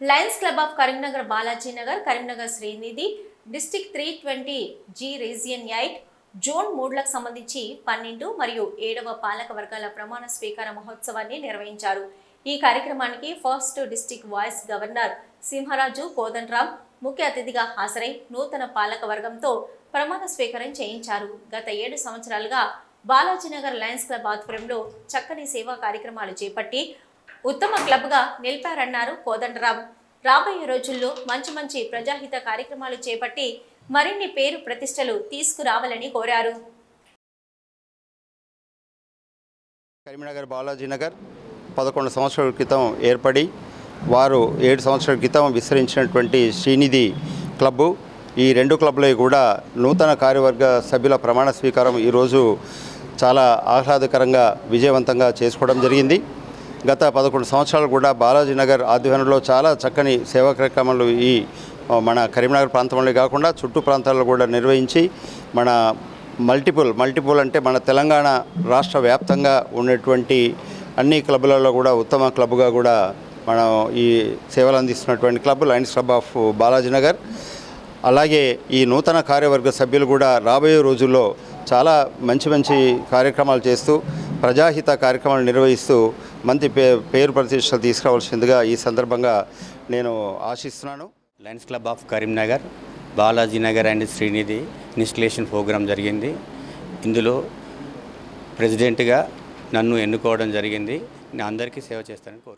Lions Club of Karimnagar Balaji Nagar Karimnagar Srinidhi district three twenty G region eight zone మూడులకు సంబంధించి పన్నెండు మరియు ఏడవ పాలక వర్గాల ప్రమాణ స్వీకార మహోత్సవాన్ని నిర్వహించారు. ఈ కార్యక్రమానికి first district vice governor Simharaju Kodandaram ముఖ్య అతిథిగా హాజరై నూతన పాలక వర్గంతో ప్రమాణ స్వీకారం చేయించారు. గత ఏడు సంవత్సరాలుగా బాలాజీనగర్ లయన్స్ క్లబ్ ఆధ్వర్యంలో చక్కని సేవా కార్యక్రమాలు చేపట్టి ఉత్తమ క్లబ్గా నిలిపారన్నారు కోదండరామ్. రాబోయే రోజుల్లో మంచి మంచి ప్రజాహిత కార్యక్రమాలు చేపట్టి మరిన్ని పేరు ప్రతిష్టలు తీసుకురావాలని కోరారు. కరీంనగర్ బాలాజీ నగర్ పదకొండు సంవత్సరాల క్రితం ఏర్పడి వారు ఏడు సంవత్సరాల క్రితం విస్తరించినటువంటి శ్రీనిధి క్లబ్బు. ఈ రెండు క్లబ్లో కూడా నూతన కార్యవర్గ సభ్యుల ప్రమాణ స్వీకారం ఈరోజు చాలా ఆహ్లాదకరంగా విజయవంతంగా చేసుకోవడం జరిగింది. గత పదకొండు సంవత్సరాలు కూడా బాలాజీ నగర్ ఆధ్వర్యంలో చాలా చక్కని సేవా కార్యక్రమాలు ఈ మన కరీంనగర్ ప్రాంతంలో కాకుండా చుట్టూ ప్రాంతాల్లో కూడా నిర్వహించి మన మల్టిపుల్ మల్టిపుల్ అంటే మన తెలంగాణ రాష్ట్ర వ్యాప్తంగా ఉన్నటువంటి అన్ని క్లబ్లలో కూడా ఉత్తమ క్లబ్గా కూడా మనం ఈ సేవలు అందిస్తున్నటువంటి club Lions club of Balaji Nagar అలాగే ఈ నూతన కార్యవర్గ సభ్యులు కూడా రాబోయే రోజుల్లో చాలా మంచి మంచి కార్యక్రమాలు చేస్తూ ప్రజాహిత కార్యక్రమాలు నిర్వహిస్తూ మంచి పే పేరు ప్రతిష్టలు తీసుకురావాల్సిందిగా ఈ సందర్భంగా నేను ఆశిస్తున్నాను. Lions club of Karimnagar Balaji Nagar and Srinidhi installation program జరిగింది. ఇందులో ప్రెసిడెంట్గా నన్ను ఎన్నుకోవడం జరిగింది. నేను అందరికీ సేవ చేస్తానని కోరు